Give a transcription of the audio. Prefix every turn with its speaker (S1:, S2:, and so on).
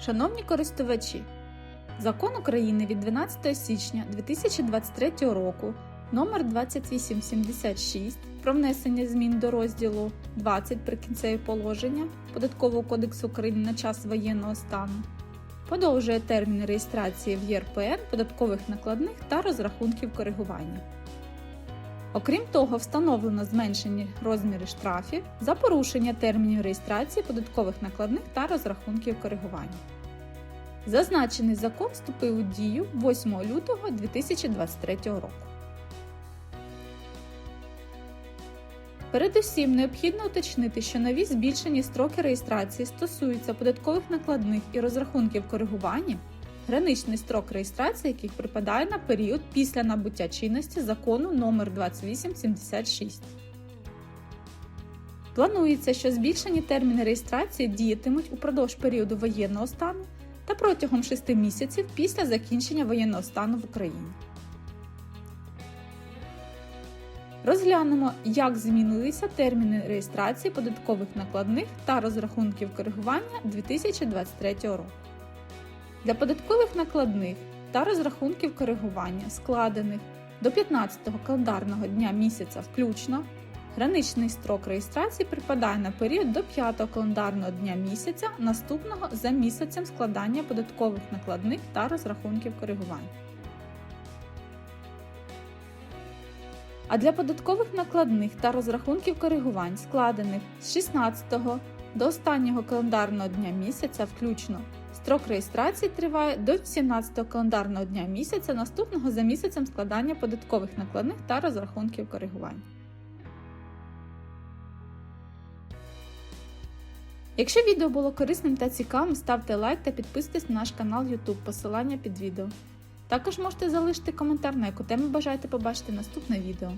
S1: Шановні користувачі, Закон України від 12 січня 2023 року номер 2876 про внесення змін до розділу 20 прикінцеві положення Податкового кодексу України на час воєнного стану подовжує термін реєстрації в ЄРПН податкових накладних та розрахунків коригування. Окрім того, встановлено зменшені розміри штрафів за порушення термінів реєстрації податкових накладних та розрахунків коригування. Зазначений закон вступив у дію 8 лютого 2023 року. Передусім необхідно уточнити, що нові збільшені строки реєстрації стосуються податкових накладних і розрахунків коригування, граничний строк реєстрації яких припадає на період після набуття чинності закону номер 2876. Планується, що збільшені терміни реєстрації діятимуть упродовж періоду воєнного стану та протягом 6 місяців після закінчення воєнного стану в Україні. Розглянемо, як змінилися терміни реєстрації податкових накладних та розрахунків коригування 2023 року. Для податкових накладних та розрахунків коригування, складених до 15-го календарного дня місяця включно, граничний строк реєстрації припадає на період до 5-го календарного дня місяця, наступного за місяцем складання податкових накладних та розрахунків коригування. А для податкових накладних та розрахунків коригувань, складених з 16 до останнього календарного дня місяця включно, строк реєстрації триває до 17 календарного дня місяця, наступного за місяцем складання податкових накладних та розрахунків коригувань. Якщо відео було корисним та цікавим, ставте лайк та підписуйтесь на наш канал YouTube, посилання під відео. Також можете залишити коментар, на яку тему бажаєте побачити наступне відео.